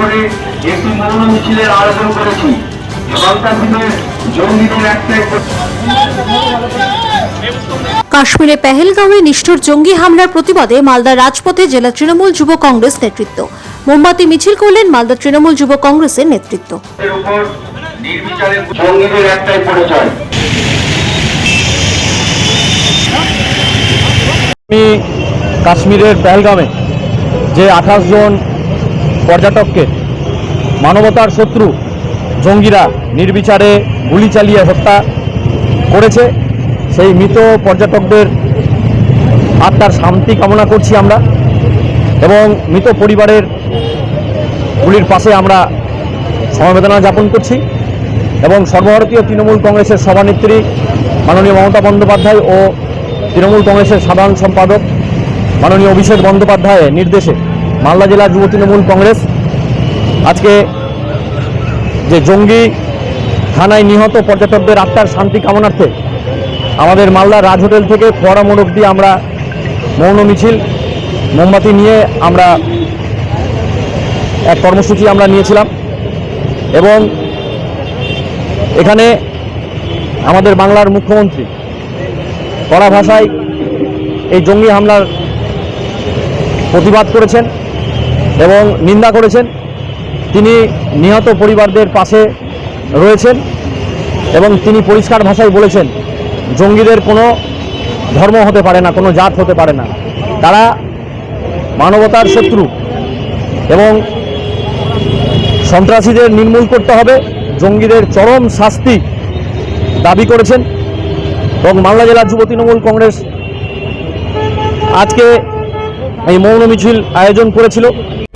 করে একটি মৌন মিছিলের আয়োজন করেছি। সন্ত্রাসীদের জঙ্গিদের একটাই কাশ্মীরে পেহেলগাঁওয়ে নিষ্ঠুর জঙ্গি হামলার প্রতিবাদে মালদা রাজপথে জেলা তৃণমূল যুব কংগ্রেস নেতৃত্ব। মোমবাতি মিছিল করলেন মালদা তৃণমূল যুব কংগ্রেসের নেতৃত্ব। আমি কাশ্মীরের পেহেলগামে যে আঠাশ জন পর্যটককে মানবতার শত্রু জঙ্গিরা নির্বিচারে গুলি চালিয়ে হত্যা করেছে। সেই মৃত পর্যটকদের আত্মার শান্তি কামনা করছি আমরা এবং মৃত পরিবারের গুলির পাশে আমরা সমবেদনা যাপন করছি এবং সর্বভারতীয় তৃণমূল কংগ্রেসের সভানেত্রী মাননীয় মমতা বন্দ্যোপাধ্যায় ও তৃণমূল কংগ্রেসের সাধারণ সম্পাদক মাননীয় অভিষেক বন্দ্যোপাধ্যায়ের নির্দেশে মালদা জেলা যুব তৃণমূল কংগ্রেস। আজকে যে জঙ্গি থানায় নিহত পর্যটকদের আত্মার শান্তি কামনার্থে আমাদের মালদা রাজ হোটেল থেকে ফোয়ারা মোড় অব্দি আমরা মৌন মিছিল, মোমবাতি নিয়ে আমরা এক কর্মসূচি আমরা নিয়েছিলাম। এবং এখানে আমাদের বাংলার মুখ্যমন্ত্রী কড়া ভাষায় এই জঙ্গি হামলার প্রতিবাদ করেছেন। এবং নিন্দা করেছেন। তিনি নিহত পরিবারদের পাশে রয়েছেন এবং তিনি পরিষ্কার ভাষায় বলেছেন, জঙ্গিদের কোনো ধর্ম হতে পারে না, কোনো জাত হতে পারে না। তারা মানবতার শত্রু এবং সন্ত্রাসীদের নির্মূল করতে হবে। জঙ্গিদের চরম শাস্তি দাবি করেছেন এবং মালদা জেলা যুব তৃণমূল কংগ্রেস আজকে এই মৌন মিছিল আয়োজন করেছিল।